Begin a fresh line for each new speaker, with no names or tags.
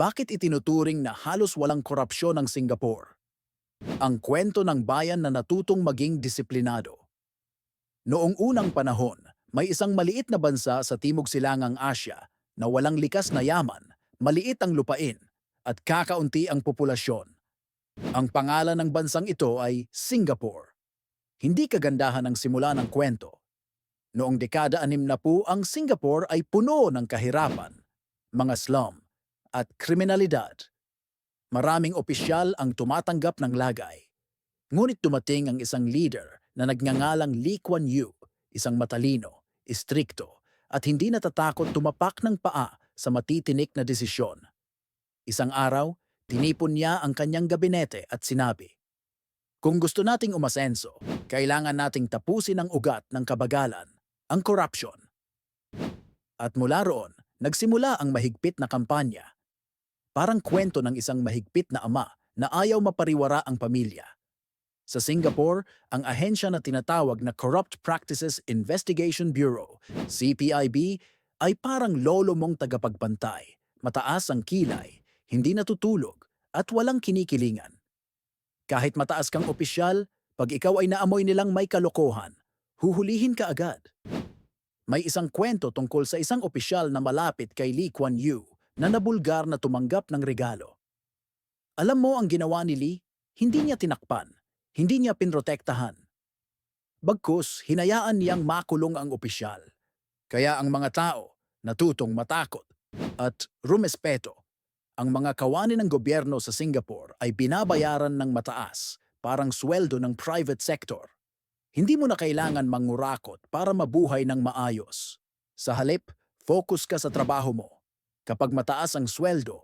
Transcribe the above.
Bakit itinuturing na halos walang korupsyon ang Singapore? Ang kwento ng bayan na natutong maging disiplinado. Noong unang panahon, may isang maliit na bansa sa Timog Silangang Asya na walang likas na yaman, maliit ang lupain, at kakaunti ang populasyon. Ang pangalan ng bansang ito ay Singapore. Hindi kagandahan ang simula ng kwento. Noong dekada 60 ang Singapore ay puno ng kahirapan, mga slum, at kriminalidad. Maraming opisyal ang tumatanggap ng lagay. Ngunit dumating ang isang leader na nagngangalang Lee Kuan Yew, isang matalino, istrikto, at hindi natatakot tumapak ng paa sa matitinik na desisyon. Isang araw, tinipon niya ang kanyang gabinete at sinabi, Kung gusto nating umasenso, kailangan nating tapusin ang ugat ng kabagalan, ang corruption. At mula roon, nagsimula ang mahigpit na kampanya. Parang kwento ng isang mahigpit na ama na ayaw mapariwara ang pamilya. Sa Singapore, ang ahensya na tinatawag na Corrupt Practices Investigation Bureau, CPIB, ay parang lolo mong tagapagbantay, mataas ang kilay, hindi natutulog, at walang kinikilingan. Kahit mataas kang opisyal, pag ikaw ay naamoy nilang may kalokohan, huhulihin ka agad. May isang kwento tungkol sa isang opisyal na malapit kay Lee Kuan Yew na nabulgar na tumanggap ng regalo. Alam mo ang ginawa ni Lee? Hindi niya tinakpan, hindi niya pinrotektahan. Bagkus, hinayaan niyang makulong ang opisyal. Kaya ang mga tao natutong matakot at rumespeto. Ang mga kawani ng gobyerno sa Singapore ay binabayaran ng mataas, parang sweldo ng private sector. Hindi mo na kailangan mangurakot para mabuhay ng maayos. Sa halip, focus ka sa trabaho mo. Kapag mataas ang sweldo